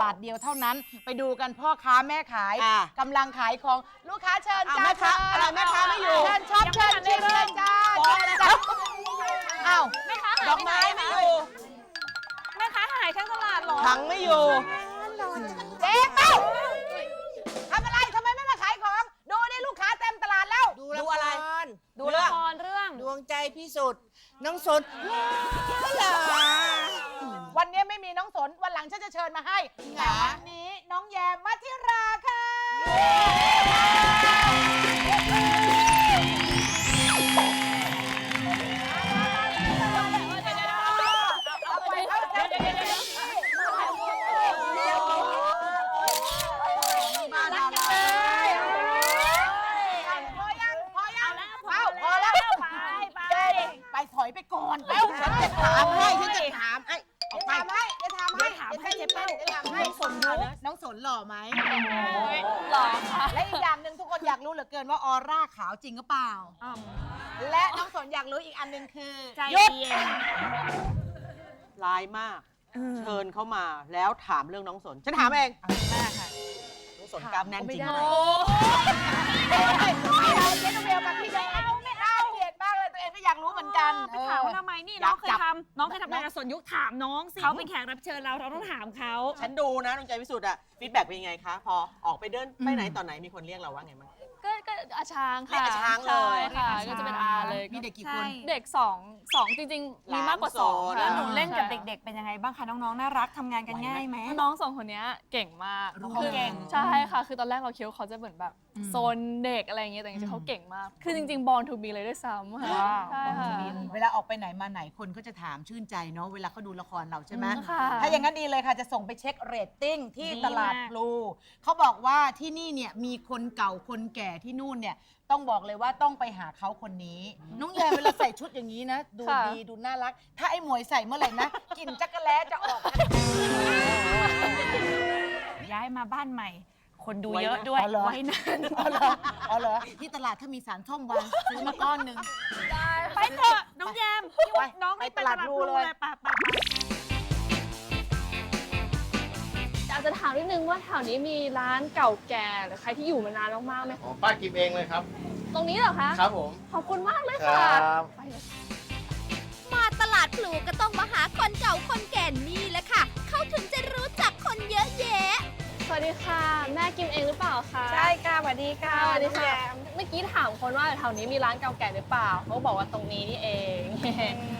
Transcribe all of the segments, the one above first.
ลาดเราตลาดเดียวเท่านั้น ไปดูกันพ่อค้าแม่ขายอะกำลังขายของลูกค้าเชิญอะจ้าแม่ค้าเชิญอะไรแม่ค้าไม่อยู่เชิญชอบเชิญชิมเลยจ้าฟ้อง เชิญเลยจ้านะอ้าวแม่ค้าดอกไม้ไม่อยู่แม่ค้าหายทั้งตลาดเหรอถังไม่อยู่ เจ๊เป้าทำอะไรทำไมไม่มาขายของ ดูนี่ลูกค้าเต็มตลาดแล้ว ดูอะไรดูละครเรื่องด วงใจพิสุทธิ์น้องสนลาวันนี้ไม่มีน้องสนวันหลังฉันจะเชิญมาให้แต่วันนี้น้องแยมมัธิราค่ะ ฉันจะถามให้ฉันจะถามไอ้จะถามให้จะถามให้ถามให้เจ๊เป้าจะถามให้สนยุน้องสนหล่อไหมหรอคะและอีกอย่างหนึ่งทุกคนอยากรู้เหลือเกินว่าออร่าขาวจริงหรือเปล่า และน้องสนอยากรู้อีกอันหนึ่งคือใจหยุดเย็นร้ายมาก เชิญเขามาแล้วถามเรื่องน้องสนฉันถามเองน้องสนกล้ามแน่นจริงไหมไม่เอาเจ๊ต้องเบลกับพี่เจ๊ องก็อยากรู้เหมือนกัน ไปถามว่าทำไมนี่น้องเคยทำน้องเคยทำงานกับสนยุคถามน้องสิเขาเป็นแขกรับเชิญเราเราต้องถามเขาฉันดูนะดวงใจพิสุทธิ์อะฟีดแบ็กเป็นยังไงคะ พอออกไปเดินไปไหนตอนไหนมีคนเรียกเราว่าไงบ้าง ก็ก็อาช้างเรียค่ะกอาช้างเลยใช่ค่ะก็จะเป็นอาเลย มีเด็กกี่คนเด็กสองสองจริง ๆ มีมากกว่าสองหลานโสดค่ะหนูเล่นกับเด็ก ๆ เป็นยังไงบ้างคะน้องๆน่ารักทำงานกันง่ายไหมน้องสองคนเนี้ยเก่งมากรู้คือเก่ง ใช่ค่ะ คือตอนแรกเราคิดว่าเขาจะเหมือนแบบโซนเด็กอะไรอย่างเงี้ยแต่จริงๆเขาเก่งมาก คือจริงๆบอลทูบีเลยด้วยซ้ำค่ะใช่ค่ะ เวลาออกไปไหนมาไหนคนก็จะถามชื่นใจเนาะเวลาเขาดูละครเราใช่ไหมอืมค่ะ ถ้าอย่างนั้นดีเลยค่ะจะส่งไปเช็คเรตติ้งที่ดีตลาดมาก พลูเขาบอกว่าที่นี่เนี่ยมีคนเก่าคนแก่ที่นู่นเนี่ยต้องบอกเลยว่าต้องไปหาเขาคนนี้ น้องแยมเวลาใส่ชุดอย่างนี้นะ ดูค่ะ ดีดูน่ารัก ถ้าไอ้หมวยใส่เมื่อไหร่นะกลิ่นจักรแล้จะออกทันที ย้ายมาบ้านใหม่ คนดูไว้เยอะนะด้วยอ๋อเหรอ ไว้นานอ๋อเหรออ๋อเหรอที่ตลาดถ้ามีสารส้มวางซื้อมาก้อนหนึ่ง ไปเถอะน้องแยมพี่ว่าไปน้องไม่ไปไปตตลาลาดดพลูพลูเลเลยยไปไปไป จจะถามนิดนึงว่าแถวนี้มีร้านเก่าแก่หรือใครที่อยู่มานานมากๆไหมอ๋อป้ากิมเองเลยครับ ตรงนี้เหรอคะครับผม ขอบคุณมากเลยคค่ะรับ ไปเลยมาตลาดพลูก็ต้องมาหาคนเก่าคนแก่นี่แหละค่ะ เขาถึงจะรู้จักคนเยอะแยะ สวัสดีค่ะ แม่กิมเองหรือเปล่าคะใช่ค่ะสวัส ดีค่ะสวัสดีค่ะ เมื่อกี้ถามคนว่าแถวนี้มีร้านเก่าแก่หรือเปล่า เขาบอกว่าตรงนี้นี่เอง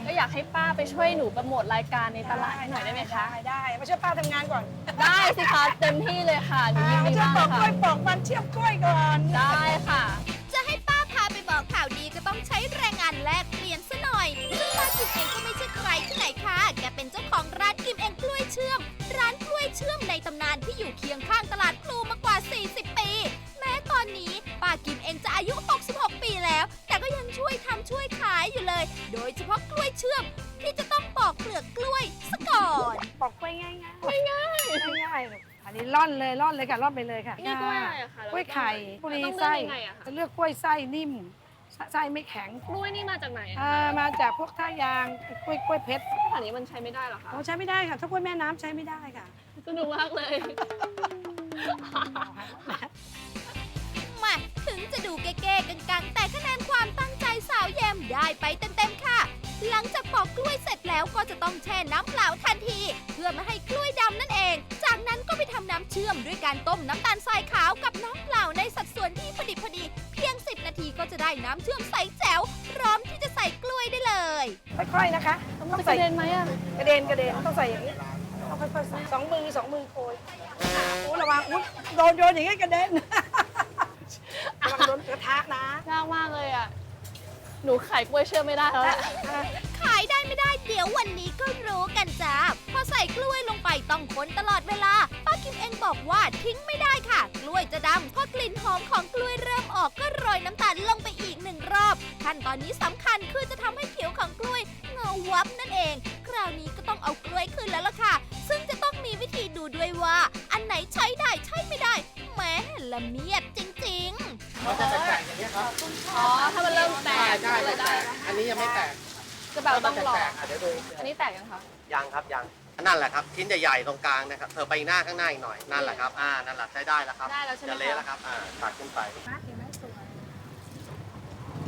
ก็อยากให้ป้าไปช่วยหนูโปรโมทรายการในตลาดให้หน่อยได้ไหมคะ ได้ได้มาช่วยป้าทำงานก่อน ได้สิคะเต็มที่เลยค่ะหนูยินมาดีช่วยมากปอกค่ะกล้วยปอกมันเทียบกล้วยก่อน ได้ค่ะ จะให้ป้าพาไปบอกข่าวดีก็ต้องใช้แรงงานแลกเปลี่ยนซะหน่อยซึ่งป้ากิมเองก็ไม่ใช่ใครที่ไหนค่ะ แกเป็นเจ้าของร้านกิมเองกล้วยเชื่อม ร้านกล้วยเชื่อมในตำนานที่อยู่เคียงข้างตลาดพลูมากว่า 40 ปีแม้ตอนนี้ป้ากิมเองจะอายุ 66 ปีแล้ว แต่ก็ยังช่วยทำช่วยขายอยู่เลย โดยเฉพาะกล้วยเชื่อม ที่จะต้องปอกเปลือกกล้วยซะก่อน ปอกกล้วยง่ายง่ายง่ายง่ายๆลูกอันนี้ร่อนเลยร่อนเลยค่ะร่อนไปเลยค่ะนี่กล้วยอะไรอะคะกล้วยไข่ปุรีต้องเลือกไส้ยังไงอะคะเลือกกล้วยไส้นิ่มไส้ไม่แข็งกล้วยนี่มาจากไหนอะอ่ามาจากพวกท่ายางกล้วยกล้วยเพชรแถวนี้มันใช้ไม่ได้เหรอคะเราใช้ไม่ได้ค่ะถ้ากล้วยแม่น้ำใช้ไม่ได้ค่ะสนุกมากเลยมา ถึงจะดูเก้ๆกังๆ แต่คะแนนความตั้งใจสาวแยมได้ไปเต็มๆค่ะ หลังจากปอกกล้วยเสร็จแล้วก็จะต้องแช่น้ำเปล่าทันที เพื่อไม่ให้กล้วยดำนั่นเอง จากนั้นก็ไปทำน้ำเชื่อมด้วยการต้มน้ำตาลทรายขาวกับน้ำเปล่าในสัดส่วนที่พอดิบพอดี เพียง 10 นาทีก็จะได้ได้น้ำเชื่อมใสแจ๋วพร้อมที่จะใส่กล้วยได้เลยค่อยๆนะคะต้องจะกใส่ระเด็นไหมอะกระเด็นกระเด็นต้องใส่อย่างนี้ต้องค่อยๆใส่สองมือสองมือโกยโอ้ระวังอุ๊ยโดนโยนอย่างนี้กระเด็น ระวังโดนกระทะนะยากมากเลยอะ หนูไขกล้วยเชื่อมไม่ได้แล้วแหละขายได้ไม่ได้เดี๋ยววันนี้ก็รู้กันจ้าพอใส่กล้วยลงไปต้องคนตลอดเวลา ป้าคิมเองบอกว่าทิ้งไม่ได้ค่ะ กล้วยจะดำพอกลิ่นหอมของกล้วยเริ่มออกก็โรยน้ำตาลลงไปอีกหนึ่งรอบ ขั้นตอนนี้สำคัญคือจะทำให้ผิวของกล้วยเงาวับนั่นเอง คราวนี้ก็ต้องเอากล้วยขึ้นแล้วล่ะค่ะ ซึ่งจะต้องมีวิธีดูด้วยว่า อันไหนใช้ได้ใช้ไม่ได้แหมละเมียดจริง ๆ มันจะแตกๆอย่างนี้ยครับอ๋อ ถ้ามันเริ่มแตใช่กใช่ก็เลจะยแตได้กอันนี้ยังไม่แตกจะแบบต้องรอแตกๆอะเดี๋ยวดูอันนี้แตกยังคะ ยังครับยังนั่นแหละครับชิ้นใหญ่ๆตรงกลางนะครับเธอไปหน้าข้างหน้าอีกหน่อยนั่นแหละครับอ่านั่นแหละใช้ได้แล้วครับได้แล้วใช่ไหม จะเละคะแล้วครับอ่าตัดขึ้นไป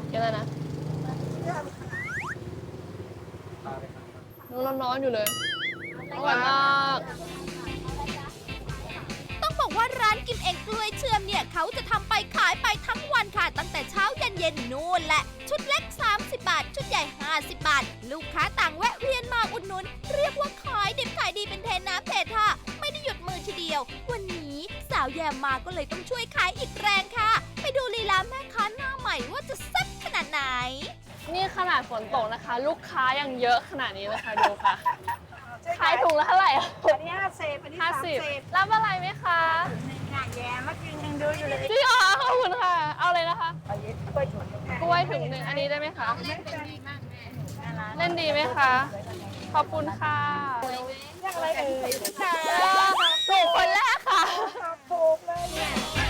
เดี๋ยวเลยนะนูร้อนๆอยู่เลย อร่อยมากต้อง บอกว่าร้านกิมเองกล้วยเชื่อมเนี่ยเขาจะทำไปขายไปทั้งวันค่ะ ตั้งแต่เช้ายันเย็นนู่นแหละ ชุดเล็ก 30 บาท ชุดใหญ่ 50 บาท ลูกค้าต่างแวะเวียนมาอุดหนุน เรียกว่าขายดิบขายดีเป็นเทน้ำเทท่าไม่ได้หยุดมือทีเดียว วันนี้สาวแยมมาก็เลยต้องช่วยขายอีกแรงค่ะ ไปดูลีลาแม่ค้าหน้าใหม่ว่าจะแซ่บขนาดไหน นี่ขนาดฝนตกนะคะ ลูกค้ายังเยอะขนาดนี้เลยค่ะดูค่ะายถุงละเท่าไหร่อะอันนี้ห้าสิบอันนี้ห้าสามสิสิบบรับอะไรไหมคะค่ะแย่เมื่อกี้ยังดูอยู่เลยจริงเหรอขอบคุณค่ะ เอาเลยนะคะ ไปยึดกล้วยถุงกล้วยถุงหนึ่งอันนี้ได้ไหมคะเล่นดีไหมคะ ขอบคุณค่ะเรียกอะไรเอ่ยถูกคนแรกค่ะถูกเลย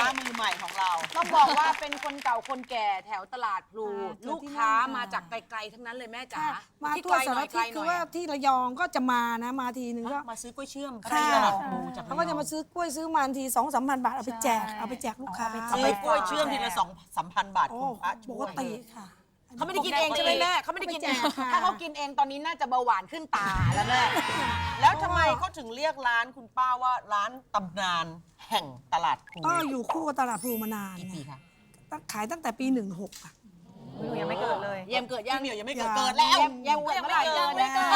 ค้ามือใหม่ของเรา ต้องบอกว่าเป็นคนเก่าคนแก่แถวตลาดพลูค่ะลูกค้ามาจากไกลๆทั้งนั้นเลยแม่จ๋าค่ะมาที่ทั่วไกลหสารน่อยทิศไกลหคืน่ออยว่าที่ระยองก็จะมานะมาทีนึงก็ มาซื้อกล้วยเชื่อมค่ะ ตลาดพลูจากเขาก็จะมาซื้อกล้วยซื้อมันทีสองสามพันบาทเอาไปแจกเอาไปแจกลูกค้าซื้อกล้วยเชื่อมทีละสองสามพันบาทโอ้คุณพระปช่กวยติค่ะ เขาไม่ได้กินเองใช่ไหมแม่เขาไม่ได้กินเองไม่แจกค่ะ ถ้าเขากินเองตอนนี้น่าจะเบาหวานขึ้นตาแล้วแม่ แล้วทำไมเขาถึงเรียกร้านคุณป้าว่าร้านตำนานแห่งตลาดพลูก็อยู่คู่กับตลาดพลูมานานกี่ปีคะตั้งขายตั้งแต่ปี 16อะ ยังไม่เกิดเลย เยี่ยมเกิดยัย่างงเดียวยังไม่เกิดยังเกิดแล้วเยี่ยมเกิดเมื่อไหร่ยังไม่เกิด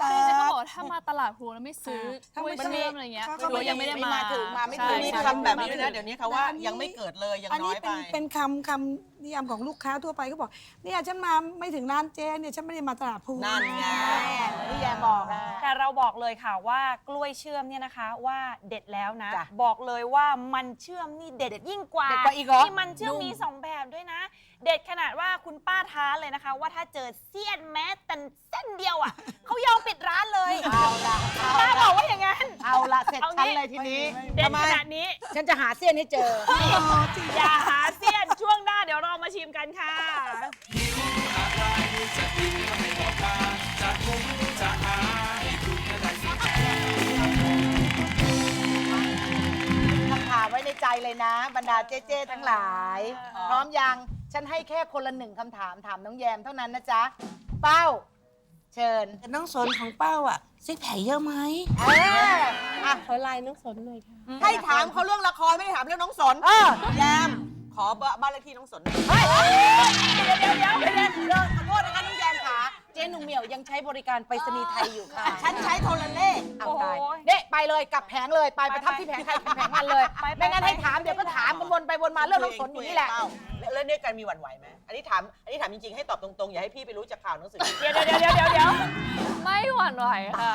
คือจะเขาบอกว่าถ้ามาตลาดพลูแล้วไม่ซื้อถ้ากล้วยไม่ซื้อเชื่อมอะไรเงี้ยเขาหรือว่ายังไม่ได้มาไม่มาถึงมาไม่ใช่ถึงมีใช่คำแบบนี้ด้วยนะมาไม่ถึงเดี๋ยวนี้เขาว่ายังไม่เกิดเลยยังอันน้นี้อยเป็ไปนเป็นคำคำนิยามของลูกค้าทั่วไปก็บอกเนี่ยฉันมาไม่ถึงร้านเจเนี่ยฉันไม่ได้มาตลาดพลูนั่นไงนี่แยมบอกนะ แต่เราบอกเลยค่ะว่ากล้วยเชื่อมเนี่ยนะคะว่าเด็ดแล้วนะ จ้ะบอกเลยว่ามันเชื่อมนี่เด็ดยิ่งกว่าเด็ดกว่าอีกเหรอ ที่มันเชื่อมมีสองแบบด้วยนะ เด็ดขนาดว่าคุณป้าท้าเลยนะคะ ว่าถ้าเจอเสี้ยนแม้แต่เส้นเดียวอะ เขายอมปิดร้านเลยเอาละเอาป้าละบอกว่าอย่างนั้น เอาละเสร็จเอาฉันงี้เลยทีนี้เด็ดทำไมขนาดนี้ฉันจะหาเส้นให้เจอ อย่าหาเสี้ยนช่วงหน้าเดี๋ยวเรามาชิมกันค่ะหิวอะไรจะกินก็ให้บอกมาจะหุงจะหาให้คุณก็ได้สิแจคำถามไว้ในใจเลยนะ บรรดาเจ๊ๆทั้งหลาย พร้อมยังฉันให้แค่คนละหนึ่งคำถามถามน้องแยมเท่านั้นนะจ๊ะ เป้า เชิญน้องสนของเป้าอะซิกแผลเยอะไหมเอออะขอไลน์น้องสนหน่อยค่ะให้ถามเขาเรื่องละครไม่ได้ถามเรื่องน้องสนเออแยมขอบ้านเลขที่น้องสนหน่อยเฮ้ยเดี๋ยวเดี๋ยวเดี๋ยวเดี๋ยวเดี๋ยวเดี๋ยวขอโทษนะคะน้องแยมขา เจ๊หนุ่มเหมียวยังใช้บริการไปรษณีย์ไทยอยู่ค่ะ ฉันใช้โทรเลขเอาตายโอ้ยเนี่ยไปเลยกลับแผงเลยไปไปทับที่แผงใครแผงมันเลยไม่งั้นให้ถามเดี๋ยวก็ถามกันวนไปวนมาเรื่องน้องสนอยู่นี่แหละ แล้วแล้วเนี่ยการมีหวั่นไหวไหมอันนี้ถาม อันนี้ถามจริงๆ ให้ตอบตรงๆ อย่าให้พี่ไปรู้จากข่าวหนังสือ เดี๋ยวเดี๋ยวเดี๋ยวเดี๋ยวเดี๋ยวไม่หวั่นไหวค่ะ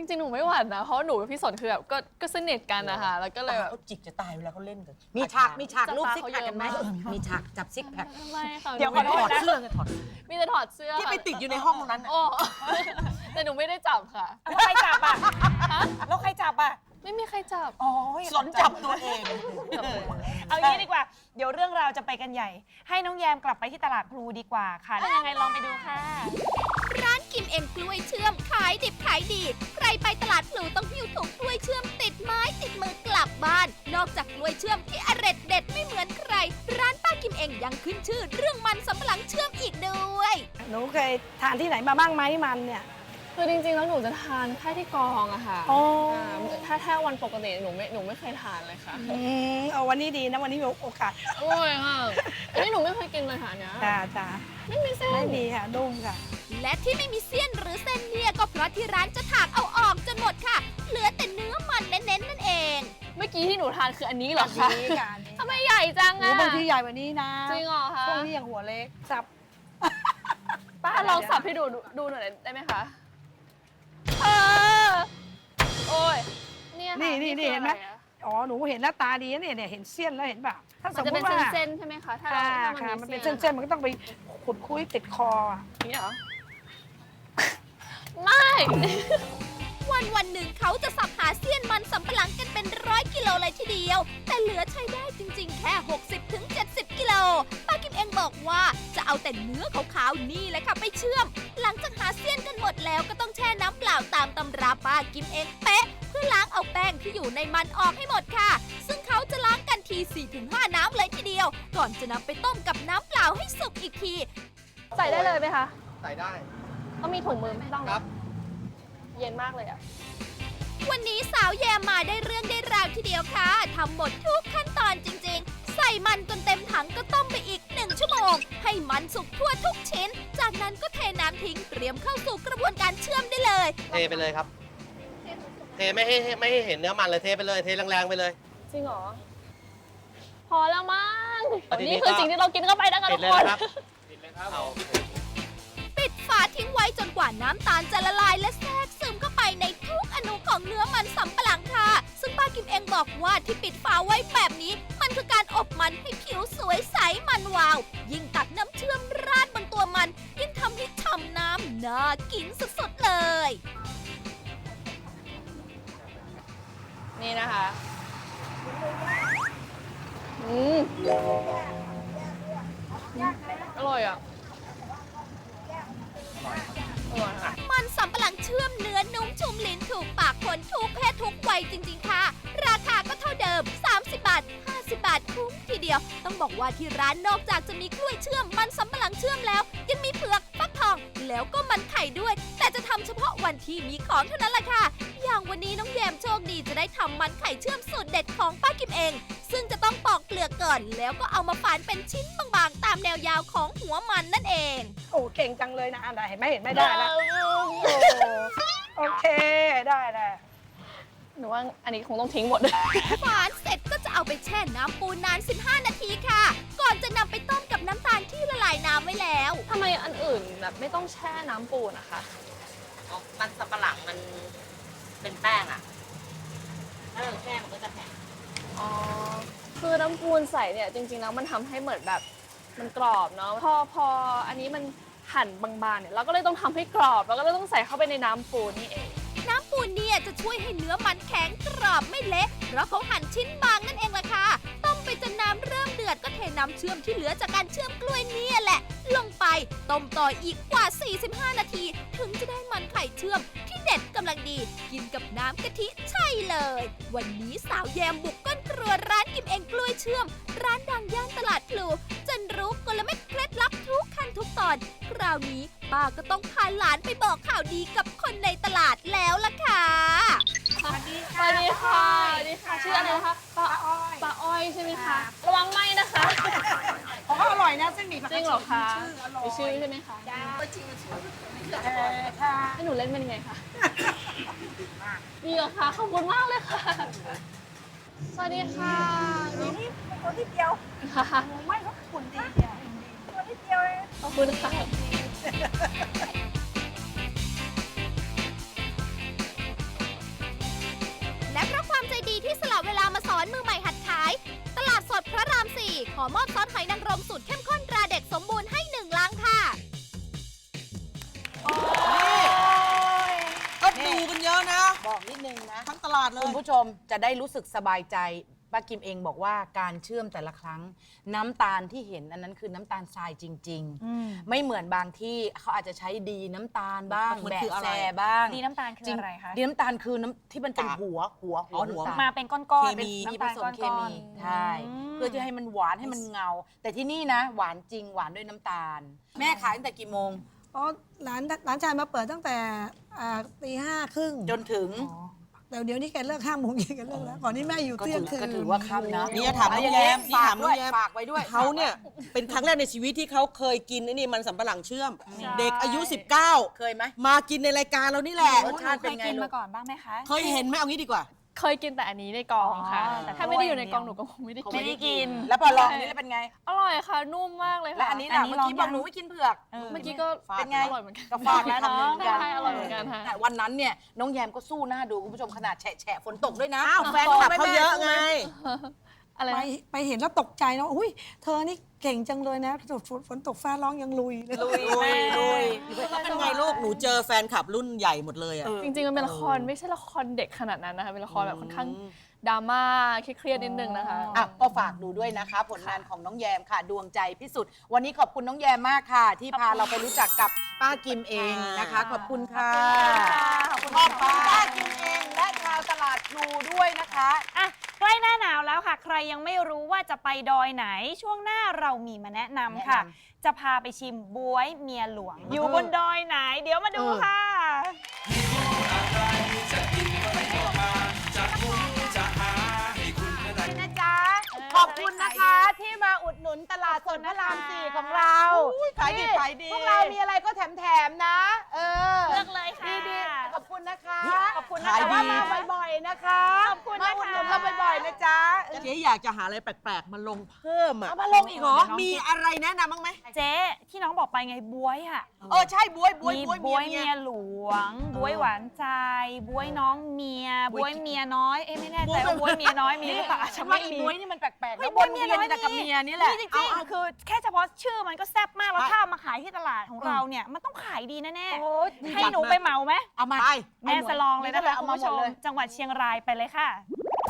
จริงๆ หนูไม่หวั่นนะ เพราะหนูกับพี่สนคือแบบก็ก็สนิทกันนะคะแล้วก็เลยแบบ เขาจิกจะตายเวลาเขาเล่นกันมีฉากมีฉากจะรูปตาซิกเขาแพคกันไหมเยอะมาก มีฉากจับซิกแพคไม่ค่ะเดี๋ยวหนูขอไม่โทได้ษนะเสื้อไงถอดมีแต่ถอดเสื้อที่ไปติดอยู่ในห้องนั้นโอ้ แต่หนูไม่ได้จับค่ะ แล้วใครจับอะแล้วใครจับอะ ไม่มีใครจับโอ้ยสนจับตัวเอง เอางี้ดีกว่า เดี๋ยวเรื่องราวจะไปกันใหญ่ ให้น้องแยมกลับไปที่ตลาดพลูดีกว่าค่ะ แล้วยังไงลองไปดูค่ะ ร้านกิมเอ็มกล้วยเชื่อมขายดิบขายดี ใครไปตลาดพลูต้องหิ้วถุงกล้วยเชื่อมติดไม้ติดมือกลับบ้าน นอกจากกล้วยเชื่อมที่อร่อยเด็ดไม่เหมือนใคร ร้านป้ากิมเองยังขึ้นชื่อ เรื่องมันสำปะหลังเชื่อมอีกด้วย หนูเคยทานที่ไหนมาบ้างไหมมันเนี่ย คือจริงๆ แล้วหนูจะทานแค่ที่กองอะค่ะอ๋อาถ้าถ้าวันปกติหนูไม่หนูไม่เคยทานเลยค่ะอืมเอาวันนี้ดีนะวันนี้มีโอกาสอร่อยค่ะอันนี้หนูไม่เคยกินเลยค่ะเนี้ยจ้าจ้าไม่มีเส้น ไม่มีค่ะนุ่มค่ะ และที่ไม่มีเสี้ยนหรือเส้นเนี่ยก็เพราะที่ร้านจะถากเอาออกจนหมดค่ะ เหลือแต่เนื้อมันเน้นๆนั่นเอง เมื่อกี้ที่หนูทานคืออันนี้เหรอคะอันนี้ค่ะอันนี้ทำไมใหญ่จังหนูอะบางทีใหญ่กว่านี้นะจริงเหรอคะพวกนี้อย่างหัวเล็กสับป้าลองสับให้ดูดูดูหน่อยได้ไหมคะเออ โอ้ยเนี่ยค่ะนี่นี่นี่คือเห็นไหม อะไรอะอ๋อหนูเห็นหน้าตาดีนะเนี่ยเนี่ยเห็นเสี้ยนแล้วเห็นป่ะถ้าสมันมจะมเป็นติว่าเส้นๆใช่ไหมคะถ้าเราค่ะถ้าค่ะมัมันนมีเป็นเส้นๆมันก็ต้องไปขุดคุยติดคออะๆนี่เหรอไม่ วันวันๆหนึ่งเขาจะสับหาเสี้ยนมันสำปะหลังกันเป็นร้อยกิโลเลยทีเดียว แต่เหลือใช้ได้จริง ๆ แค่ 60ถึง70กิโลป้ากิมเองบอกว่าจะเอาแต่เนื้อขาวๆนี่แหละค่ะไปเชื่อม หลังจากหาเสี้ยนกันหมดแล้วก็ต้องแช่น้ำเปล่าตามตำราป้ากิมเองเป๊ะ เพื่อล้างเอาแป้งที่อยู่ในมันออกให้หมดค่ะ ซึ่งเขาจะล้างกันที 4-5 น้ำเลยทีเดียว ก่อนจะนำไปต้มกับน้ำเปล่าให้สุกอีกที ใส่ได้เลยไหมคะ ใส่ได้ ต้องมีถุงมือไม่ต้องครับ เย็นมากเลยอะวันนี้สาวแยมมาได้เรื่องได้ราวทีเดียวค่ะทำหมดทุกขั้นตอนจริง ๆ ใส่มันจนเต็มถังก็ต้มไปอีกหนึ่งชั่วโมง ให้มันสุกทั่วทุกชิ้น จากนั้นก็เทน้ำทิ้งเตรียมเข้าสู่กระบวนการเชื่อมได้เลย เทไปเลยครับ เทไม่ให้ไม่ให้เห็นเนื้อมันเลยเทไปเลยเทแรงๆไปเลย จริงเหรอ พอแล้วมั้งอะทีนี้นี่คือก็ สิ่งที่เรากินเข้าไปนะคะปิทุดกเลยคน นะครับปิดเลยครับเอาปิดฝาทิ้งไว้จนกว่าน้ำตาลจะละลายและแทรกซึมเข้าไปในทุกอนุของเนื้อมันสำปะหลังค่ะ ซึ่งป้ากิมเองบอกว่าที่ปิดฝาไว้แบบนี้ มันคือการอบมันให้ผิวสวยใสมันวาว ยิ่งตักน้ำเชื่อมราดบนตัวมัน ยิ่งทำให้ฉ่ำน้ำน่ากินสุดๆเลย นี่นะคะ อืม อร่อยอะ ชื่อมเนื้อนุ่มชุ่มลิ้นถูกปากคนทุกเพศทุกวัยจริง ๆ ค่ะ ราคาก็เท่าเดิม 30 บาท 50 บาทคุ้มทีเดียว ต้องบอกว่าที่ร้านนอกจากจะมีกล้วยเชื่อมมันสำปะหลังเชื่อมแล้ว ยังมีเผือกฟักทองแล้วก็มันไข่ด้วย แต่จะทำเฉพาะวันที่มีของเท่านั้นแหละค่ะ อย่างวันนี้น้องแยมโชคดีจะได้ทำมันไข่เชื่อมสูตรเด็ดของป้ากิมเอง ซึ่งจะต้องปอกเปลือกก่อน แล้วก็เอามาฝานเป็นชิ้นบางๆ ตามแนวยาวของหัวมันนั่นเอง โอ้เก่งจังเลยนะอันใดเห็นไหมเห็นไม่ได้แล้วโอเคได้ได้หนูว่าอันนี้คงต้องทิ้งหมด ฝานเสร็จก็จะเอาไปแช่น้ำปูนาน 15 นาทีค่ะ ก่อนจะนำไปต้มกับน้ำตาลที่ละล อันอื่นแบบไม่ต้องแช่น้ำปูนะคะมันสับปะหลังมันเป็นแป้งอะ ถ้าเราแช่มันก็จะแข็งอ๋อ คือน้ำปูนใส่เนี่ยจริงๆแล้วมันทำให้เหมือนแบบมันกรอบเนาะพอพออันนี้มันหั่นบางๆเนี่ยเราก็เลยต้องทำให้กรอบแล้วก็เลยต้องใส่เข้าไปในน้ำปูนนี่เอง น้ำปูนเนี่ยจะช่วยให้เนื้อมันแข็งกรอบไม่เละเพราะเขาหั่นชิ้นบางนั่นเองล่ะค่ะ ต้มไปจนน้ำเริ่มเดือดก็เทน้ำเชื่อมที่เหลือจากการเชื่อมกล้วยเนี่ยแหละ ลงไป ต้มต่ออีกกว่า 45 นาที ถึงจะได้มันไข่เชื่อม ที่เด็ดกำลังดี กินกับน้ำกะทิใช่เลย วันนี้สาวแยมบุกก้นครัวร้านกิมเองกล้วยเชื่อม ร้านดังย่านตลาดพลูจนรู้กลเม็ดเคล็ดลับทุกขั้นทุกตอน คราวนี้ป้าก็ต้องพาหลานไปบอกข่าวดีกับคนในตลาดแล้วล่ะค่ะ สวัสดีสค่ะวัสดีค่ะ สวัสดีค่ะ ชื่ออะไรนะคะป้าป้าอ้อย ป้าอ้อยใช่ไหมคะ ระวังไหมนะคะ ของเขาอร่อย นะเส้นหมี่ผักจริงเหรอคะมีชื่ออร่อยมีชื่อใช่ไหมคะเออค่ะให้หนูเล่นเป็นยังไงคะดีเหรอคะขอบคุณมากเลยค่ะ สวัสดีค่ะนี่ตัวที่เดียวไม่เขาขุนดีเดียวตัวนิดเดียวเองขอบคุณค่ะ ระราม 4 ขอมอบซอสหอยนางรมสูตรเข้มข้นตราเด็กสมบูรณ์ให้หนึ่งลังค่ะ ก็ดูกันเยอะนะ บอกนิดนึงนะ ทั้งตลาดเลคุย ณผู้ชมจะได้รู้สึกสบายใจ ป้ากิมเองบอกว่าการเชื่อมแต่ละครั้ง น้ำตาลที่เห็นอันนั้นคือน้ำตาลทรายจริงๆไม่เหมือนบางที่เขาอาจจะใช้ดีน้ำตาลบ้างมันแบะคืออะไร แซบ้างดีน้ำตาลคืออะไรคะ ดีน้ำตาลคือน้ำที่มันเป็นกากหัวหัวอ๋อหัว น้ำตาล มาเป็นก้อนเคๆมี เป็นมีน้ำผตาลสมเคก้อมีนๆใช่เพื่อที่ให้มันหวานให้มันเงา แต่ที่นี่นะ หวานจริงหวานด้วยน้ำตาล แม่ขายตั้งแต่กี่โมงอ๋อหลานหลานชายมาเปิดตั้งแต่อ่าตีห้าครึ่งจนถึง แต่เดี๋ยวนี้แกเลิกห้าโมงเย็นแกเลิกแล้วก่อนนี้แม่อยู่ก็เที่ยถืงอคืนก็ถือว่าค่ำนะนี่จะถามน้องแยมนี่ฝากถามน้ด้อวยงแยม ฝากไว้ด้วย เขาเนี่ย เป็นครั้งแรกในชีวิตที่เขาเคยกินไอ้นี่มันสำปะหลังเชื่อมใช่เด็กอายุเคยไหม19มากินในรายการเรานี่แหละ รสชาติเป็นไงคยกินลูก มาก่อนบ้างไหมคะ เคยเห็นไหมเอางี้ดีกว่า เคยกินแต่อันนี้ในกองค่ะ อ๋อแต่ถ้าไม่ได้อยู่ในกองกหล้นูวยก็คงไม่ได้ไม่ได้กิน แล้วพอลองอันนี้แล้วเป็นไง อร่อยค่ะ นุ่มมากเลยค่ะ และอันนี้อัล่ะนนี้เมื่อกี้ลบอองกยังหนูไม่กินเผือก เมื่อกี้ก็เป็นไง อร่อยเหมือนกันก็ฝากแล้วเนาะใช่อร่อยเหมือนกันค่ะ แต่วันนั้นเนี่ยน้องแยมก็สู้หน้าดูคุณผู้ชมขนาดแฉะแฉะฝนตกด้วยนะอ้าวแฟนคลับเขาเยอะไง อะไรไปนะไปเห็นแล้วตกใจนะอุ้ยเธอนี่เก่งจังเลยนะฝนฝนตกฟ้าร้องยังลุยเลย ลุยลุยลุย หนูเจอแฟนคลับรุ่นใหญ่หมดเลยอะ จริงๆมันเป็นละครไม่ใช่ละครเด็กขนาดนั้นนะคะเป็นละครแบบค่อนข้างดราม่าเครียดๆนิดนึงนะคะ อะก็ฝากดูด้วยนะคะ ผลงานของน้องแยมค่ะ ดวงใจพิสุทธิ์วันนี้ขอบคุณน้องแยมมากค่ะ ที่พาเราไปรู้จักกับป้ากิมเองนะคะ ขอบคุณค่ะขอบคุณขค่ะอบคุณป้ากิมเองและชาวตลาดพลูด้วยนะคะอะ ใกล้หน้าหนาวแล้วค่ะ ใครยังไม่รู้ว่าจะไปดอยไหน ช่วงหน้าเรามีมาแนะนำค่ะ แนะน จะพาไปชิมบวยเมียหลวง อยู่บนดอยไหน เดี๋ยวมาดูค่ะจ อบคุณนะคะที่มาอุดหนุนตลาดสดพระรามสี่ของเราขายดีนี่ขายดี พวกเรามีอะไรก็แถมๆนะ เออเลือกเลยค่ะ ดีๆขอบคุณนะคะ ขอบคุณนะขายคะดี ว่ามาบ่อยๆนะคะขอบคุณมานะคะอุดหนุนเราบ่อยๆนะจ๊ะ เจ๊อยากจะหาอะไรแปลกๆ มาลงเพิ่มอะเอามาลงอีกเหรอ มีอะไรแนะนำบ้างไหมเจ๊ที่น้องบอกไปไงบวยอะเออ ใช่บวยบวยมีบวยบวยเมีเมียย หลวงบวยหวานใจบวยน้องเมียบบววยยเมียน้อยเอ้ยไม่แน่ใจว่าบวยเมียน้อยมีหรือเปล่าอาจจะฉันว่าไม่อีมีบุ้ยนี่มันแปลกๆเฮ้ยนะบวยเมียน้อยแต่กับเมียนี่แหละ จริงๆคือแค่เฉพาะชื่อมันก็แซ่บมากแล้วถ้าเอามาขายที่ตลาดของเราเนี่ยมันต้องขายดีแน่โอ้ยๆให้หนูไปเหมาไหมเอามา ไป แม่สลองเลยนะคะเอาคุณมาผู้ชหมดมเลยจังหวัดเชียงรายไปเลยค่ะ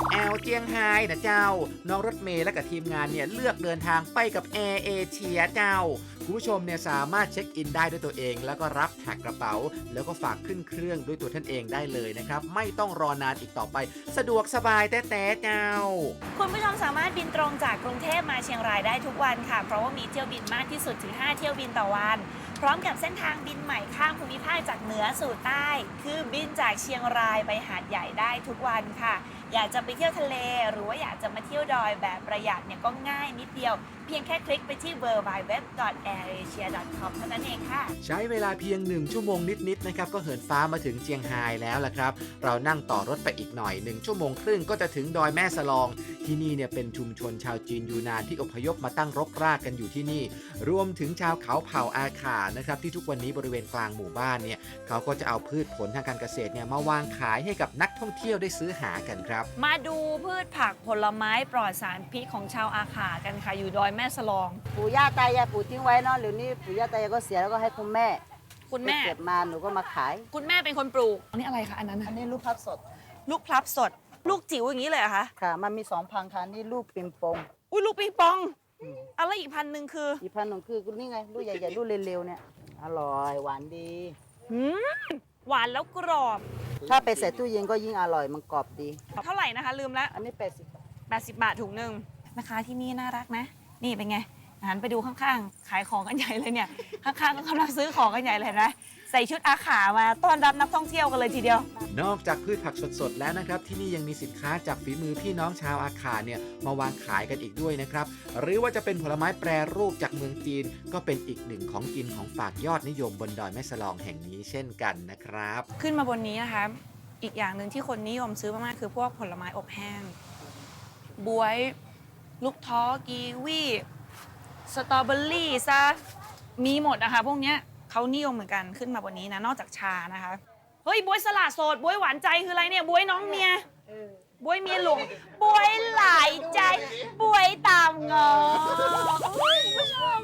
แอลเจียงไฮ้นะเจ้า น้องรถเมย์และกับทีมงานเนี่ยเลือกเดินทางไปกับแอร์เอเชียเจ้าคุณผู้ชมเนี่ยสามารถเช็คอินได้ด้วยตัวเอง แล้วก็รับแท็กกระเป๋า แล้วก็ฝากขึ้นเครื่องด้วยตัวท่านเองได้เลยนะครับ ไม่ต้องรอนานอีกต่อไป สะดวกสบายแต่แต่เจ้า คุณผู้ชมสามารถบินตรงจากกรุงเทพมาเชียงรายได้ทุกวันค่ะ เพราะว่ามีเที่ยวบินมากที่สุดถึง 5 เที่ยวบินต่อวัน พร้อมกับเส้นทางบินใหม่ข้ามภูมิภาคจากเหนือสู่ใต้ คือบินจากเชียงรายไปหาดใหญ่ได้ทุกวันค่ะ อยากจะไปเที่ยวทะเล หรือว่าอยากจะมาเที่ยวดอยแบบประหยัดเนี่ยก็ง่ายนิดเดียว พียงแค่คลิกไปที่ w w w a i r a s i a c o m เท่านั้นเองค่ะ ใช้เวลาเพียง 1 ชั่วโมงนิดๆนะครับ ก็เหินฟ้ามาถึงเจียงไฮ้แล้วล่ะครับ เรานั่งต่อรถไปอีกหน่อย 1 ชั่วโมงครึ่งก็จะถึงดอยแม่สลอง ที่นี่เนี่ยเป็นชุมชนชาวจีนยูนานที่อพยพมาตั้งรกรากกันอยู่ที่นี่ รวมถึงชาวเขาเผ่าอาขานะครับที่ทุกวันนี้บริเวณกลางหมู่บ้านเนี่ยเขาก็จะเอาพืชผลทางการเกษตรเนี่ยมาวางขายให้กับนักท่องเที่ยวได้ซื้อหากันครับ มาดูพืชผักผลไม้ปลอดสารพิษของชาวอาขากันค่ะอยู่ดอยแม่สลอง ปู่ย่าตายายปลูกทิ้งไว้เนาะเดี๋ยวนี้ปู่ย่าตายายก็เสียแล้วก็ให้คุณแม่คุณแม่ ไปเก็บมาหนูก็มาขาย คุณแม่เป็นคนปลูก อันนี้อะไรคะอันนั้นอันนี้ลูกพับสดลูกพลับสด ลูกจิ๋วอย่างนี้เลยเหรอคะค่ะ มันมีสองพันค่ะนี่ลูกปิมปองอุ้ยลูกปิงปองเอาแล้วอีกพันหนึ่งคืออีกพันหนึ่งคือนี่ไงลูกใหญ่ๆลูกเร็วๆเนี่ยอร่อยหวานดี หืมหวานแล้วกรอบ ถ้าไปใส่ตู้เย็นก็ยิ่งอร่อยมันกรอบดี เท่าไหร่นะคะ ลืมแล้วอันนี้80บาท80 บาทถุงหนึ่งแม่ค้าที่นี่น่ารักนะ นี่เป็นไงหันไปดูข้างๆ ขายของกันใหญ่เลยเนี่ย ข้างๆก็กำลังซื้อของกันใหญ่เลยนะ ใส่ชุดอาขามาต้อนรับนักท่องเที่ยวกันเลยทีเดียว นอกจากพืชผักสดๆแล้วนะครับ ที่นี่ยังมีสินค้าจากฝีมือพี่น้องชาวอาคาเนี่ยมาวางขายกันอีกด้วยนะครับ หรือว่าจะเป็นผลไม้แปรรูปจากเมืองจีน ก็เป็นอีกหนึ่งของกินของฝากยอดนิยมบนดอยแม่สลองแห่งนี้เช่นกันนะครับ ขึ้นมาบนนี้นะคะอีกอย่างหนึ่งที่คนนิยมซื้อมากๆคือพวกผลไม้อบแห้งบวย ลูกท้อกีวีสตรอเบอรี่ซะมีหมดนะคะ พวกเนี้ยเขานิยมเหมือนกันขึ้นมาบนนี้นะ นอกจากชานะคะ เฮ้ยบวยสลัดโสดบวยหวานใจคืออะไรเนี่ยบวยน้องเมียบวยเมียหลวงบวยหลายใจบวยตามงออุ๊ยคุณผู้ชม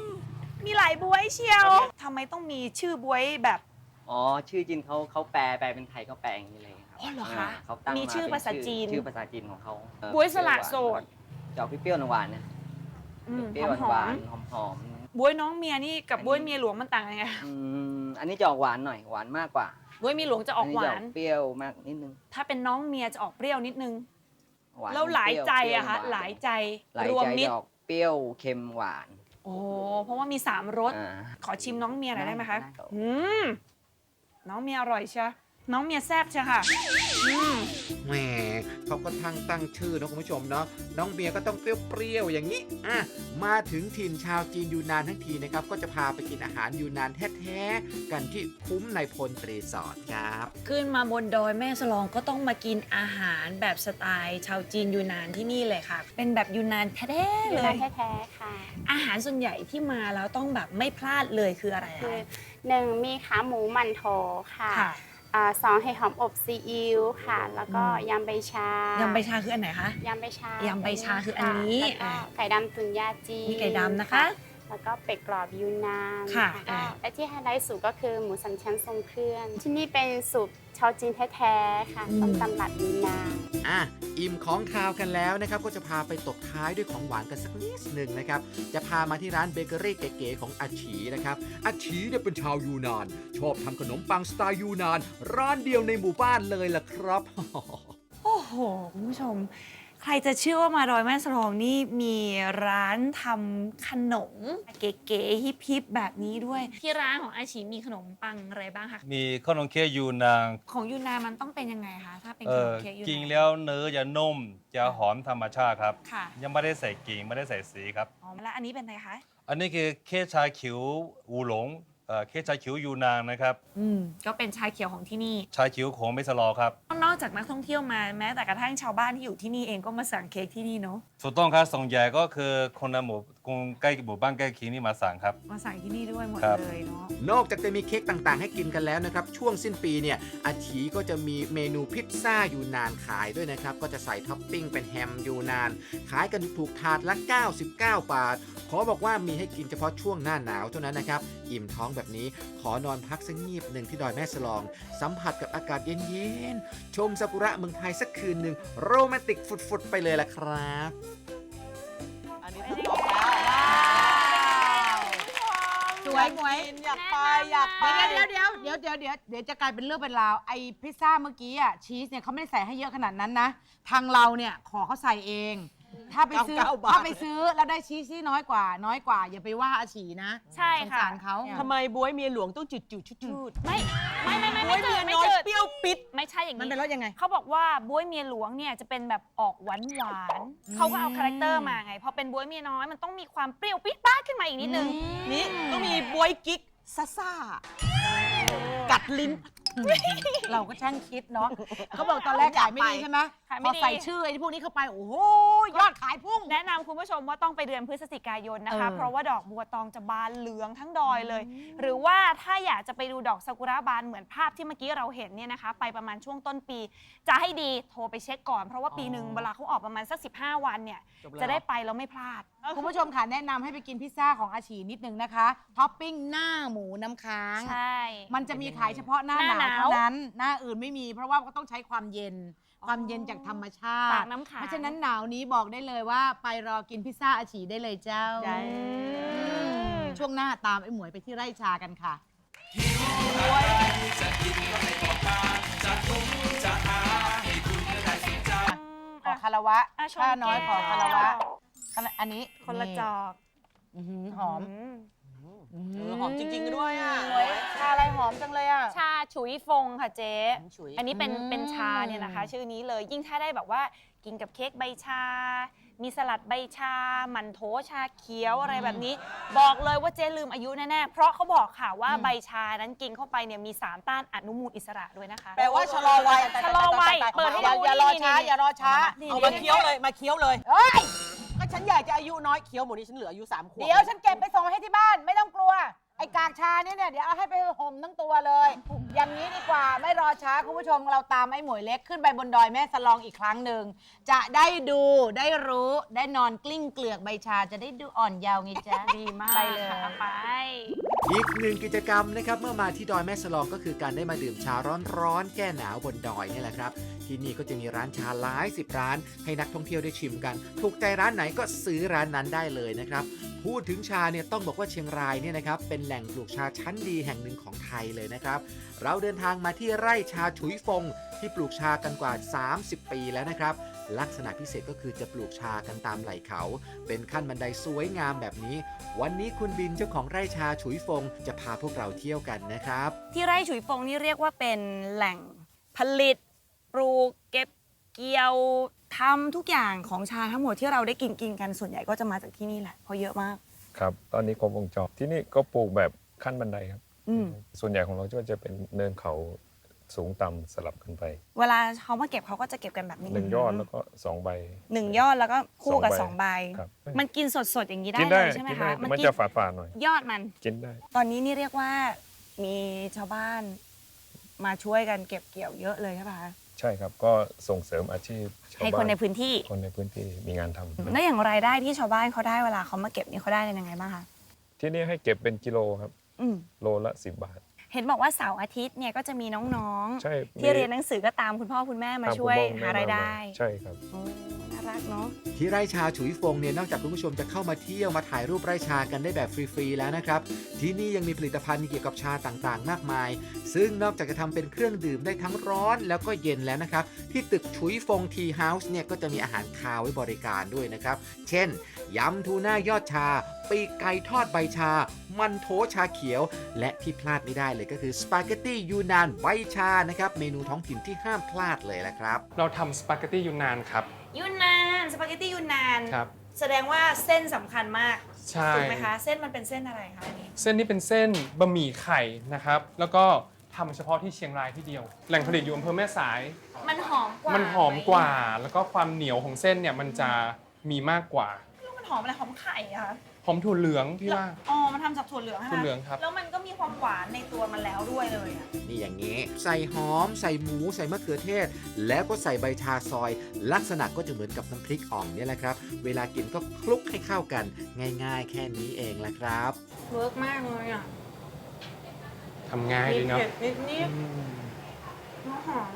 มีหลายบวยเชียวทำไมต้องมีชื่อบวยแบบอ๋อ ชื่อจีนเขาเขาแปลแปลเป็นไทยเขาแปลอย่างนี้เลยครับอ๋อเหรออ่าคะเขาตั้งมีชื่อเป็นภาษาจีน ชื่อภาษาจีนของเขาเอ่อบ๊วยสละโสด จะออกเปรี้ยวๆหวานๆนะอืมเปรี้ยวหอหวามนๆๆหอมบวยน้องเมียนี่กับอันนี้บวยเมียหลวงมันต่างยังไงๆอืมอันนี้จะออกหวานหน่อยหวานมากกว่าบวยเมียหลวงจะออกหวานนนี้จะเปรี้ยวมากนิดนึงถ้าเป็นน้องเมียจะออกเปรี้ยวนิดนึง หวานแล้วหลายใจเปรี้วอะคะเปรี้วหลายใจหลายรวมใจมิตจะรออกเปรี้ยวเค็มหวานโอ้เพราะว่ามีสามรสอ่า ขอชิมน้องเมียหน่อยได้ไหมคะได้ครับ อืมน้องเมียอร่อยใช่น้องเมียแซ่บใช่ค่ะอืม แหมเขาก็ทั้งตั้งชื่อนะคุณผู้ชมเนาะน้องเบียร์ก็ต้องเปรี้ยวๆอย่างนี้อะมาถึงถิ่นชาวจีนยูนานทั้งทีนะครับก็จะพาไปกินอาหารยูนานแท้ๆกันที่คุ้มในพลตรีสอร์ทครับขึ้นมาบนดอยแม่สลองก็ต้องมากินอาหารแบบสไตล์ชาวจีนยูนานที่นี่เลยค่ะ เป็นแบบยูนานแท้ๆเลยแท้ๆค่ะ อาหารส่วนใหญ่ที่มาแล้วต้องแบบไม่พลาดเลยคืออะไรคืคะอหนึ่งมีขาหมูมันโถค่ะค่ะอ่า สองเห็ดหอมอบซีอิ๊วค่ะ แล้วก็อืมยำใบชายำใบชาคืออันไหนคะ ยำใบชายำใบชาคืออันนี้ แล้วก็อ่าไก่ดำตุ๋นยาจีนมีไก่ดำนะคะ แล้วก็เป็ดกรอบยูนานค่ะก็อ่า และที่ไฮไลท์สุดก็คือหมูสามชั้นทรงเครื่อง ที่นี่เป็นสูตรชาวจีนแท้ๆค่ะต้มตำรับยูนาน อะอิ่มของคาวกันแล้วนะครับ ก็จะพาไปตบท้ายด้วยของหวานกันสักนิดหนึ่งนะครับ จะพามาที่ร้านเบเกอรี่เก๋ๆของอาฉีนะครับอาฉีเนี่ยเป็นชาวยูนาน ชอบทำขนมปังสไตล์ยูนาน ร้านเดียวในหมู่บ้านเลยล่ะครับ โอ้โห คุณผู้ชมใค รจะเชื่อว่ามาดอยแม่สลองนี่มีร้านทำขนม เก๋ๆฮิปๆแบบนี้ด้วย ที่ร้านของอาชีมีขนมปังอะไรบ้างคะมีขนมเค้กยูนางของยูนานมันต้องเป็นยังไงคะถ้าเป็นเอขนอมเค้กยูกินนานแล้วเนื้อจะนุ่มจะหอมธรรมชาติครับ ค่ะยังไม่ได้ใส่กิ่งไม่ได้ใส่สีครับ อ๋อแล้วอันนี้เป็นอะไรคะ อันนี้คือเค้กชาเขียวอูหลง เอ่อเค้กชาเขียวยูนางนะครับอืมก็เป็นชาเขียวของที่นี่ ชาเขียวของเมสลอครับนอกจากนักท่องเที่ยวมาแม้แต่กระทั่งชาวบ้านที่อยู่ที่นี่เองก็มาสั่งเค้กที่นี่เนาะถูกต้องครับส่วนใหญ่ก็คือคนในหมู่กรุงใกล้หมู่บ้านใกล้เคียงนี่มาสั่งครับ มาสั่งที่นี่ด้วยหมดครับ เลยเนาะนอกจากจะมีเค้กต่างๆ ให้กินกันแล้วนะครับ ช่วงสิ้นปีเนี่ยอาชีก็จะมีเมนูพิซซ่ายูนานขายด้วยนะครับ ก็จะใส่ท็อปปิ้งเป็นแฮมยูนาน ขายกันถูกๆถาดละ 99 บาท ขอบอกว่ามีให้กินเฉพาะช่วงหน้าหนาวเท่านั้นนะครับ อิ่มท้องแบบนี้ ขอนอนพักสักงีบหนึ่งที่ดอยแม่สลอง สัมผัสกับอากาศเย็นๆ ชมซากุระเมืองไทยสักคืนหนึ่งโรแมนติกฟุดๆ ไปเลยล่ะครับ อันนี้ต้องบอกแล้วสวยหมวย อยากไปอยากไป เดี๋ยวเดี๋ยวเดี๋ยวเดี๋ยวเดี๋ยวเดี๋ยวจะกลายเป็นเรื่องเป็นราวไอ้พิซซ่าเมื่อกี้อะชีสเนี่ยเขาไม่ได้ใส่ให้เยอะขนาดนั้นนะ ทางเราเนี่ยขอเขาใส่เอง ถ้าไปซื้อ99บาท ถ้าไปซื้อแล้วได้ชีสที่น้อยกว่า น้อยกว่า อย่าไปว่าอาฉีนะใช่สงค่ะ สารเขา ทำไมบวยเมียหลวงต้องจืดจืดๆชืดๆไม่ไม่ไม่ไม่บ๊วยจืดเมียน้อยจืดเปรี้ยวปิด ไม่ใช่อย่างมันนี้เป็นรสยังไง เขาบอกว่าบวยเมียหลวงเนี่ยจะเป็นแบบออกหวานหวานๆเขาก็เอาคาแรคเตอร์มาไงพอเป็นบวยเมียน้อยมันต้องมีความเปรี้ยวปี๊ดป้าดขึ้นมาอีกนิดนึง นี่ต้องมีบวยกิ๊กซ่าซ่ากัดลิ้น เราก็ช่างคิดเนาะเขาบอกตอนแรกขายไม่ดีใช่ไหมขายพไม่อดี ใส่ชื่อไอ้พวกนี้เข้าไป โอ้โหยอดขายพุ่ง แนะนำคุณผู้ชมว่าต้องไปเดือนพฤศจิกายนนะคะ เออเพราะว่าดอกบัวตองจะบานเหลืองทั้งดอยเลย หรือว่าถ้าอยากจะไปดูดอกซากุระบานเหมือนภาพที่เมื่อกี้เราเห็นเนี่ยนะคะ ไปประมาณช่วงต้นปี จะให้ดีโทรไปเช็คก่อน เพราะว่าปีหนึ่งเวลาเขาออกประมาณสัก 15 วันเนี่ยจบแล้วจะได้ไปแล้วไม่พลาด คุณผู้ชมค่ะแนะนำให้ไปกินพิซซ่าของอาชีนิดนึงนะคะ ท็อปปิ้งหน้าหมูน้ำค้าง ใช่ มันจะมีขายเฉพาะหน้าหหน้านาหนาววเท่านั้นหน้าอื่นไม่มี เพราะว่าก็ต้องใช้ความเย็น ความเย็นจากธรรมชาปาติกน้ำค้างเพราะฉะนั้นหนาวนี้บอกได้เลยว่าไปรอกินพิซซ่าอาชีได้เลยเจ้าได้ช่วงหน้าตามไอ้หมวยไปที่ไร่ชากันค่ะจะกินก็ให้บอกมาจะทุกจะหาให้คุณก็ได้สนใจขอคารวะอะชนข้าน้อยขอแก้วคารวะอันนี้คนละจอก อื้อหือหอมเออ หอมจริงๆด้วยอะสวยชาอะไรหอมจังเลยอะ ชาฉุยฟงค่ะเจ๊ ฉุย อันนี้เป็นอืมเป็นชาเนี่ยนะคะ ชื่อนี้เลยยิ่งถ้าได้แบบว่ากินกับเค้กใบชา มีสลัดใบชาหมันโถชาเขียวอะไรแบบนี้ บอกเลยว่าเจ๊ลืมอายุแน่ๆ เพราะเขาบอกค่ะว่าใบชานั้นกินเข้าไปเนี่ยมีสารต้านอนุมูลอิสระด้วยนะคะ แปลว่าชะลอวัยชะลอวัยเปิดให้อย่าดูอย่ารอนี่ช้านี่อย่ารอช้าเอามาเคี้ยวเลยมาเคี้ยวเลยเอ้ยก็ ฉันอยากจะอายุน้อยเคี้ยวหมดนี้ฉันเหลืออายุสามขวบเดี๋ยวฉันเก็บไปส่งให้ที่บ้านไม่ต้องกลัว ไอ้กากชาเนี่ยเนี่ยเดี๋ยวเอาให้ไปห่มทั้งตัวเลย อย่างนี้ดีกว่าไม่รอช้าคุณผู้ชมเราตามไอ้หมวยเล็กขึ้นไปบนดอยแม่สลองอีกครั้งหนึ่งจะได้ดูได้รู้ได้นอนกลิ้งเกลือกใบชาจะได้ดูอ่อนเยาว์ไงจ๊ะดีมากไปเลย ค่ะไป อีกหนึ่งกิจกรรมนะครับเมื่อมาที่ดอยแม่สลองก็คือการได้มาดื่มชาร้อนๆแก้หนาวบนดอยนี่แหละครับ ที่นี่ก็จะมีร้านชาหลายสิบร้าน ให้นักท่องเที่ยวได้ชิมกัน ถูกใจร้านไหนก็ซื้อร้านนั้นได้เลยนะครับพูดถึงชาเนี่ยต้องบอกว่าเชียงรายเนี่ยนะครับเป็นแหล่งปลูกชาชั้นดีแห่งหนึ่งของไทยเลยนะครับ เราเดินทางมาที่ไร่ชาฉุยฟง ที่ปลูกชากันกว่า 30 ปีแล้วนะครับ ลักษณะพิเศษก็คือจะปลูกชากันตามไหล่เขา เป็นขั้นบันไดสวยงามแบบนี้ วันนี้คุณบินเจ้าของไร่ชาฉุยฟง จะพาพวกเราเที่ยวกันนะครับ ที่ไร่ฉุยฟงนี่เรียกว่าเป็นแหล่งผลิต ปลูกเก็บเกี่ยวทำทุกอย่างของชาทั้งหมดที่เราได้กินกินกันส่วนใหญ่ก็จะมาจากที่นี่แหละเพราะเยอะมาก ครับ ตอนนี้ครบวงจรที่นี่ก็ปลูกแบบขั้นบันไดครับ อืม ส่วนใหญ่ของเราก็จะเป็นเนินเขา สูงต่ำสลับกันไปเวลาเขามาเก็บเขาก็จะเก็บกันแบบนี้หนึ่งยอดแล้วก็สองใบ หนึ่งยอดแล้วก็คู่กับสสอองงใบ ใบ ครับมันกินสดๆอย่างนี้ได้กินเลได้ยใช่ไหมกินคะได้มันกิจะฝาดฝาดๆหน่อย ยอดมัน กินได้ ตอนนี้นี่เรียกว่ามีชาวบ้านมาช่วยกันเก็บเกี่ยวเยอะเลยใช่ปะคะใช่ครับ ก็ส่งเสริมอาชีพชาวให้บ้าคนในพื้นที่ คนในพื้นที่มีงานทำแล้วอย่างรายได้ที่ชาวบ้านเขาได้เวลาเขามาเก็บนี่เขาได้ยังไงบ้างคะที่นี่ให้เก็บเป็นกิโลครับ อืมโลละ 10 บาท เห็นบอกว่าเสาร์อาทิตย์เนี่ยก็จะมีน้องใช่ๆ ที่เรียนหนังสือก็ตามคุณพ่อคุณแม่มาตามช่วยคุณพ่อคุณแม่หารายได้ใช่ครับ โอ้น่ารักเนาะ ที่ไร่ชาฉุยฟงเนี่ยนอกจากคุณผู้ชมจะเข้ามาเที่ยวมาถ่ายรูปไร่ชากันได้แบบฟรีๆแล้วนะครับ ที่นี่ยังมีผลิตภัณฑ์เกี่ยวกับชาต่างๆ มากมาย ซึ่งนอกจากจะทำเป็นเครื่องดื่มได้ทั้งร้อนแล้วก็เย็นแล้วนะครับ ที่ตึกฉุยฟงทีเฮาส์เนี่ยก็จะมีอาหารคาวไว้บริการด้วยนะครับ เช่น ยำทูน่ายอดชา ปีกไก่ทอดใบชา มันโถชาเขียว และที่พลาดไม่ได้เลยก็คือสปาเกตตี้ยูนานใบชานะครับ เมนูท้องถิ่นที่ห้ามพลาดเลยละครับ เราทำสปาเกตตี้ยูนานครับ ยูนานสปาเกตตี้ยูนาน ครับ แสดงว่าเส้นสำคัญมากใช่ ถูกไหมคะ เส้นมันเป็นเส้นอะไรคะอันนี้ เส้นนี้เป็นเส้นบะหมี่ไข่นะครับ แล้วก็ทำเฉพาะที่เชียงรายที่เดียว แหล่งผลิตอยู่อำเภอแม่สาย มันหอมกว่ามันหอมกว่า แล้วก็ความเหนียวของเส้นเนี่ยมันจะมีมากกว่าแล้วมัน หอมอะไรหอมไข่อะคะหอมถั่วเหลืองพี่ว่า อ๋อ มันทำจากถั่วเหลืองใช่ไหมถั่วเหลืองครับ แล้วมันก็มีความหวานในตัวมันแล้วด้วยเลยอะนี่อย่างนี้ ใส่หอม ใส่หมู ใส่มะเขือเทศ แล้วก็ใส่ใบชาซอย ลักษณะก็จะเหมือนกับน้ำพริกอ่องเนี่ยแหละครับ เวลากินก็คลุกให้เข้ากัน ง่าย ๆ แค่นี้เองละครับ เวิร์กมากเลยอะทำง่ายดีเนาะ เผ็ดนิดนิดน้ำหอม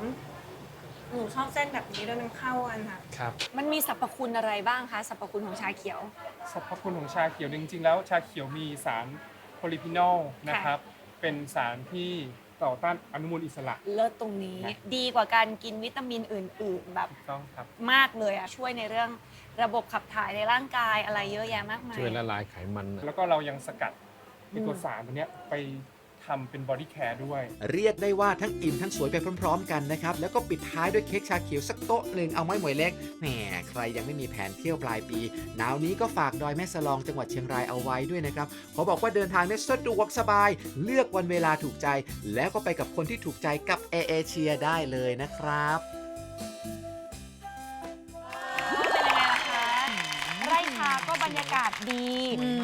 หนูชอบเส้นแบบนี้ด้วยมันเข้ากันค่ะ ครับมันมีสรรพคุณอะไรบ้างคะสรรพคุณของชาเขียว สรรพคุณของชาเขียวจริงๆ แล้วชาเขียวมีสารโพลิพินอลนะครับ เป็นสารที่ต่อต้านอนุมูลอิสระ เลิศตรงนี้ดีกว่าการกินวิตามินอื่น ๆ แบบต้องครับ มากเลยอะช่วยในเรื่องระบบขับถ่ายในร่างกายอะไรเยอะแยะมากมาย ช่วยละลายไขมันแล้วก็เรายังสกัดไอ้ตัวสารตัวเนี้ยไป ทำเป็นบอดี้แคร์ด้วย เรียกได้ว่าทั้งอิ่มทั้งสวยไปพร้อม ๆ กันนะครับ แล้วก็ปิดท้ายด้วยเค้กชาเขียวสักโต๊ะหนึ่งเอาไม้หมวยเล็กแหมใครยังไม่มีแผนเที่ยวปลายปี หนาวนี้ก็ฝากดอยแม่สลองจังหวัดเชียงรายเอาไว้ด้วยนะครับขอบอกว่าเดินทางได้สะดวกสบาย เลือกวันเวลาถูกใจ แล้วก็ไปกับคนที่ถูกใจกับแอร์เอเชียได้เลยนะครับไร่ชาก็บรรยากาศดี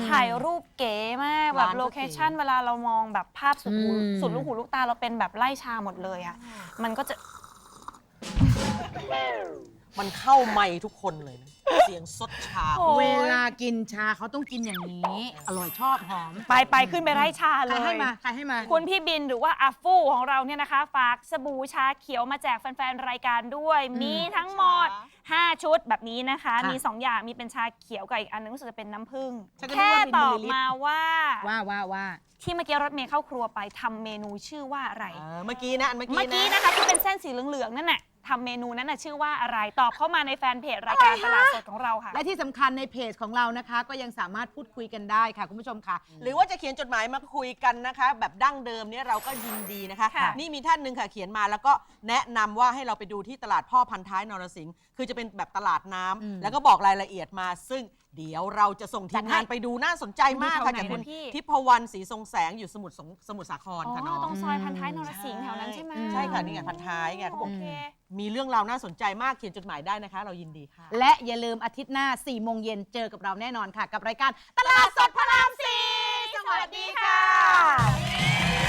ถ่ายรูป เก๋มากแบบร้านก็โลเคชั่นเวลาเรามองแบบภาพสุดหูอืม สุดลูกหูลูกตาเราเป็นแบบไร่ชาหมดเลยอะ มันก็จะ มันเข้าไมค์ทุกคนเลยนะเสียงซดชาเวลากินชาเขาต้องกินอย่างนี้ อร่อยชอบหอมไปไปขึ้นไปไร่ชาเลใครยให้มาใครให้มาคุณพี่บินหรือว่าอาฟูของเราเนี่ยนะคะ ฝากสบู่ชาเขียวมาแจกแฟนๆ รายการด้วย มีทั้งหมด 5 ชุดแบบนี้นะคะค่ะมี 2 อย่างมีเป็นชาเขียวกับอีกอันนึงรู้สึกจะเป็นน้ำผึ้งฉันก็นึกแค่ว่าเป็นตอบมิลลิลิตรมาว่า ว่าว่าว่าที่เมื่อกี้รถเมย์เข้าครัวไปทำเมนูชื่อว่าอะไรเมื่อกี้นะอันเมื่อกี้เมื่อกี้นะนะคะที่เป็นเส้นสีเหลืองๆนั่นน่ะ ทำเมนูนั้นน่ะชื่อว่าอะไรตอบเข้ามาในแฟนเพจรายการตลาดสดของเราค่ะ และที่สำคัญในเพจของเรานะคะ ก็ยังสามารถพูดคุยกันได้ค่ะ คุณผู้ชมค่ะ หรือว่าจะเขียนจดหมายมาคุยกันนะคะ แบบดั้งเดิมเนี่ยเราก็ยินดีนะคะ ค่ะ นี่มีท่านหนึ่งค่ะเขียนมาแล้วก็แนะนำว่าให้เราไปดูที่ตลาดพ่อพันท้ายนรสิงห์คือจะเป็นแบบตลาดน้ำอืมแล้วก็บอกรายละเอียดมา ซึ่ง เดี๋ยวเราจะส่งทีจัมดให้งานไปดูน่าสนใจมากดูค่ะแถวไหนจากคุณนะพี่ทิพวรรณศรีทรงแสงอยู่สมุทรสงสมุทรสาครอ๋อค่ะน้องตรงซอยพันท้ายนรสิงห์แถวนั้นใช่ไหมใช่ค่ะนี่ไงพันท้ายไงเขาบอกโอเคมีเรื่องราวน่าสนใจมากเขียนจดหมายได้นะคะ เรายินดีค่ะ และอย่าลืมอาทิตย์หน้า4โมงเย็นเจอกับเราแน่นอนค่ะ กับรายการตลาดสดพระรามสี่สวัสดีค่ะ